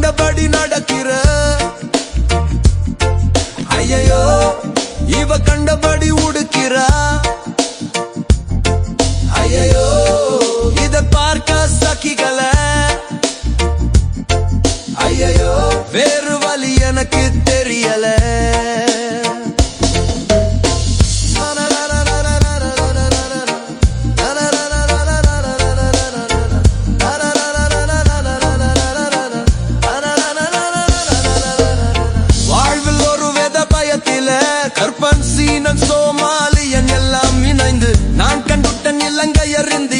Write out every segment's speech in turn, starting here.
கண்டபடி நடக்கிற? ஐயோ இவ கண்டபடி உடுக்கிறா? ஐயோ இத பார்க்க சக்கிகள ஐயோ வேறு வழி எனக்கு தெரியல. a.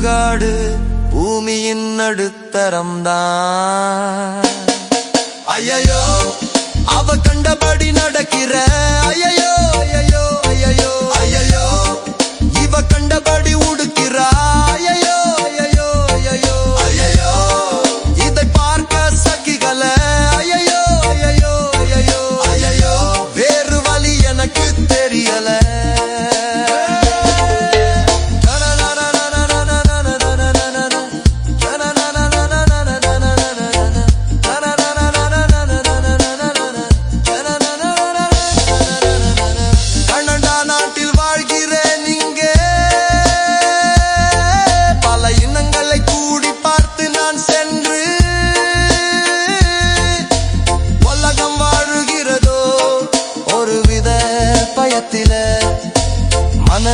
சுடுகாடு பூமியின் நடுத்தரம்தான். ஐயோ அவ கண்டபடி நடக்கிற ஐயோ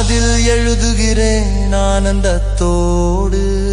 அதில் எழுதுகிறேன் ஆனந்தத்தோடு.